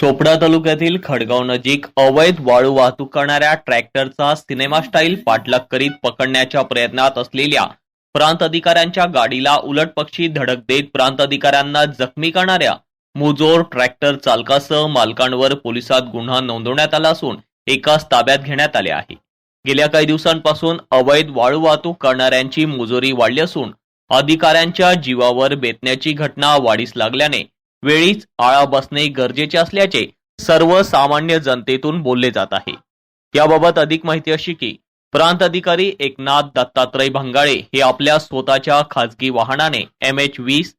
चोपडा तालुक्यातील खडगाव नजीक अवैध वाळू वाहतूक करणाऱ्या ट्रॅक्टरचा सिनेमा स्टाईल पाठलाग करीत पकडण्याच्या प्रयत्नात असलेल्या प्रांत अधिकाऱ्यांच्या गाडीला उलटपक्षी धडक देत प्रांत अधिकाऱ्यांना जखमी करणाऱ्या मुजोर ट्रॅक्टर चालकासह मालकांवर पोलिसात गुन्हा नोंदवण्यात आला असून एकाच ताब्यात घेण्यात आले आहे. गेल्या काही दिवसांपासून अवैध वाळू वाहतूक करणाऱ्यांची मुजोरी वाढली असून अधिकाऱ्यांच्या जीवावर बेतण्याची घटना वाढीस लागल्याने वेळीच आळा बसणे गरजेचे असल्याचे सर्वसामान्य जनतेतून बोलले जात आहे. याबाबत अधिक माहिती अशी की प्रांत अधिकारी एकनाथ दत्तात्रय भंगाळे हे आपल्या स्वतःच्या खाजगी वाहनाने एम एच वीस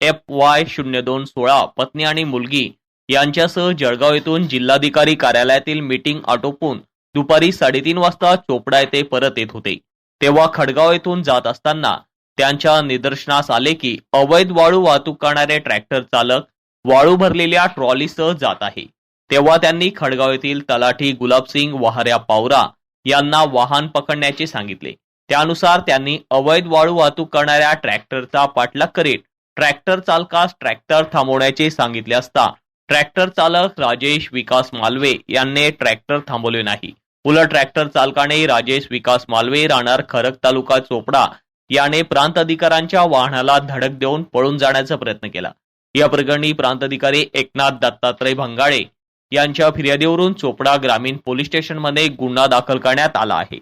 एफ वाय शून्य दोन सोळा पत्नी आणि मुलगी यांच्यासह जळगाव येथून जिल्हाधिकारी कार्यालयातील मीटिंग आटोपून दुपारी साडेतीन वाजता चोपडा येथे परत येत होते. तेव्हा खडगाव येथून जात असताना त्यांच्या निदर्शनास आले की अवैध वाळू वाहतूक करणारे ट्रॅक्टर चालक वाळू भरलेल्या ट्रॉलीसह जात आहे. तेव्हा त्यांनी खडगाव येथील तलाठी गुलाबसिंग वहाऱ्या पावरा यांना वाहन पकडण्याचे सांगितले. त्यानुसार त्यांनी अवैध वाळू वाहतूक करणाऱ्या ट्रॅक्टरचा पाठलाग करीत ट्रॅक्टर चालकास ट्रॅक्टर थांबवण्याचे सांगितले असता ट्रॅक्टर चालक राजेश विकास मालवे यांनी ट्रॅक्टर थांबवले नाही. उलट ट्रॅक्टर चालकाने राजेश विकास मालवे राहणार खरक तालुका चोपडा याने प्रांत अधिकाऱ्यांच्या वाहनाला धडक देऊन पळून जाण्याचा प्रयत्न केला. या प्रकरणी प्रांताधिकारी एकनाथ दत्तात्रय भंगाळे यांच्या फिर्यादीवरून चोपडा ग्रामीण पोलीस स्टेशनमध्ये गुन्हा दाखल करण्यात आला आहे.